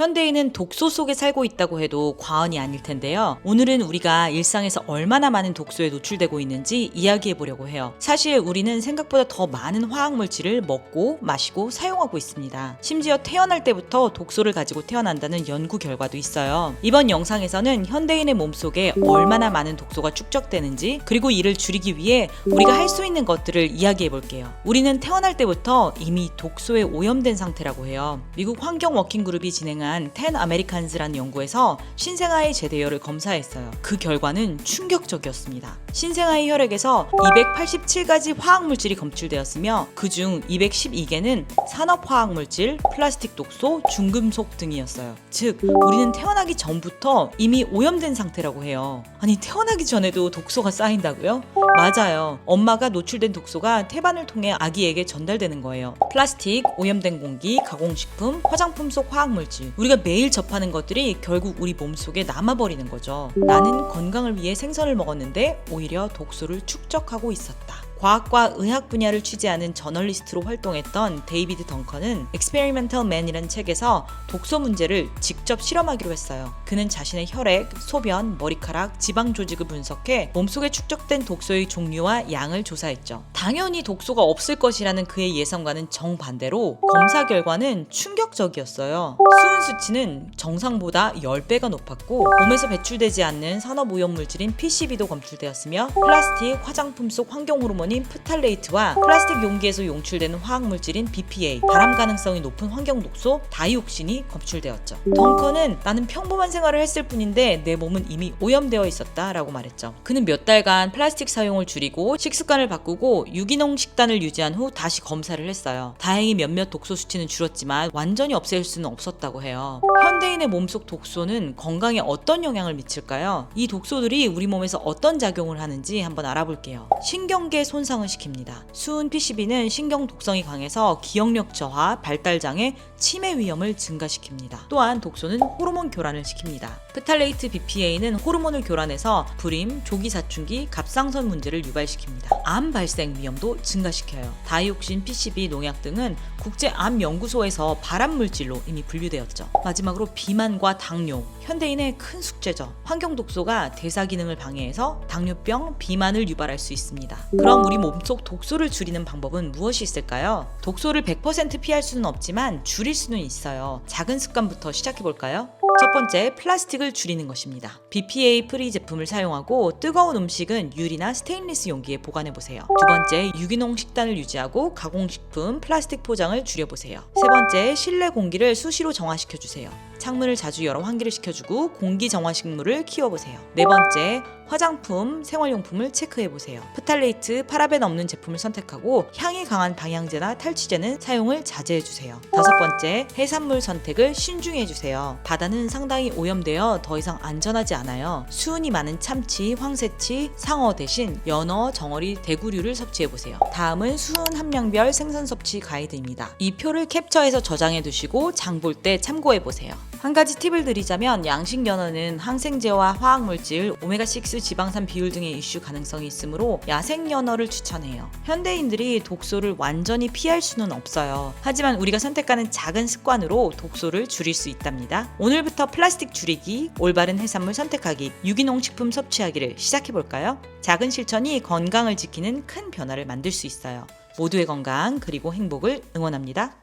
현대인은 독소 속에 살고 있다고 해도 과언이 아닐 텐데요. 오늘은 우리가 일상에서 얼마나 많은 독소에 노출되고 있는지 이야기해 보려고 해요. 사실 우리는 생각보다 더 많은 화학 물질을 먹고 마시고 사용하고 있습니다. 심지어 태어날 때부터 독소를 가지고 태어난다는 연구 결과도 있어요. 이번 영상에서는 현대인의 몸속에 얼마나 많은 독소가 축적되는지 그리고 이를 줄이기 위해 우리가 할 수 있는 것들을 이야기해 볼게요. 우리는 태어날 때부터 이미 독소에 오염된 상태라고 해요. 미국 환경 워킹 그룹이 진행한 10 아메리칸즈라는 연구에서 신생아의 제대열을 검사했어요. 그 결과는 충격적이었습니다. 신생아의 혈액에서 287가지 화학 물질이 검출되었으며 그중 212개는 산업 화학 물질, 플라스틱 독소, 중금속 등이었어요. 즉, 우리는 태어나기 전부터 이미 오염된 상태라고 해요. 아니, 태어나기 전에도 독소가 쌓인다고요? 맞아요. 엄마가 노출된 독소가 태반을 통해 아기에게 전달되는 거예요. 플라스틱, 오염된 공기, 가공식품, 화장품 속 화학물질. 우리가 매일 접하는 것들이 결국 우리 몸속에 남아버리는 거죠. 나는 건강을 위해 생선을 먹었는데 오히려 독소를 축적하고 있었다. 과학과 의학 분야를 취재하는 저널리스트로 활동했던 데이비드 덩컨은 Experimental Man이라는 책에서 독소 문제를 직접 실험하기로 했어요. 그는 자신의 혈액, 소변, 머리카락, 지방 조직을 분석해 몸속에 축적된 독소의 종류와 양을 조사했죠. 당연히 독소가 없을 것이라는 그의 예상과는 정반대로 검사 결과는 충격적이었어요. 수은 수치는 정상보다 10배가 높았고 몸에서 배출되지 않는 산업 오염물질인 PCB도 검출되었으며 플라스틱, 화장품 속 환경 호르몬인 프탈레이트와 플라스틱 용기에서 용출되는 화학 물질인 BPA, 발암 가능성이 높은 환경 독소 다이옥신이 검출되었죠. 덩컨은 나는 평범한 생활을 했을 뿐인데 내 몸은 이미 오염되어 있었다라고 말했죠. 그는 몇 달간 플라스틱 사용을 줄이고 식습관을 바꾸고 유기농 식단을 유지한 후 다시 검사를 했어요. 다행히 몇몇 독소 수치는 줄었지만 완전히 없앨 수는 없었다고 해요. 현대인의 몸속 독소는 건강에 어떤 영향을 미칠까요? 이 독소들이 우리 몸에서 어떤 작용을 하는지 한번 알아볼게요. 신경계 손상을 시킵니다. 수은 PCB는 신경 독성이 강해서 기억력 저하, 발달 장애, 치매 위험을 증가시킵니다. 또한 독소는 호르몬 교란을 시킵니다. 프탈레이트 BPA는 호르몬을 교란해서 불임, 조기 사춘기, 갑상선 문제를 유발시킵니다. 암 발생 위험도 증가시켜요. 다이옥신, PCB, 농약 등은 국제암연구소에서 발암 물질로 이미 분류되었죠. 마지막으로 비만과 당뇨, 현대인의 큰 숙제죠. 환경 독소가 대사 기능을 방해해서 당뇨병, 비만을 유발할 수 있습니다. 그럼 우리 몸속 독소를 줄이는 방법은 무엇이 있을까요? 독소를 100% 피할 수는 없지만 줄일 수는 있어요. 작은 습관부터 시작해 볼까요? 첫 번째, 플라스틱을 줄이는 것입니다. BPA 프리 제품을 사용하고 뜨거운 음식은 유리나 스테인리스 용기에 보관해 보세요. 두 번째, 유기농 식단을 유지하고 가공식품, 플라스틱 포장을 줄여 보세요. 세 번째, 실내 공기를 수시로 정화시켜 주세요. 창문을 자주 열어 환기를 시켜주고 공기 정화 식물을 키워보세요. 네 번째, 화장품, 생활용품을 체크해보세요. 프탈레이트, 파라벤 없는 제품을 선택하고 향이 강한 방향제나 탈취제는 사용을 자제해주세요. 다섯 번째, 해산물 선택을 신중해주세요. 바다는 상당히 오염되어 더 이상 안전하지 않아요. 수은이 많은 참치, 황새치, 상어 대신 연어, 정어리, 대구류를 섭취해보세요. 다음은 수은 함량별 생선 섭취 가이드입니다. 이 표를 캡처해서 저장해두시고 장 볼 때 참고해보세요. 한 가지 팁을 드리자면 양식 연어는 항생제와 화학물질, 오메가6 지방산 비율 등의 이슈 가능성이 있으므로 야생 연어를 추천해요. 현대인들이 독소를 완전히 피할 수는 없어요. 하지만 우리가 선택하는 작은 습관으로 독소를 줄일 수 있답니다. 오늘부터 플라스틱 줄이기, 올바른 해산물 선택하기, 유기농 식품 섭취하기를 시작해 볼까요? 작은 실천이 건강을 지키는 큰 변화를 만들 수 있어요. 모두의 건강 그리고 행복을 응원합니다.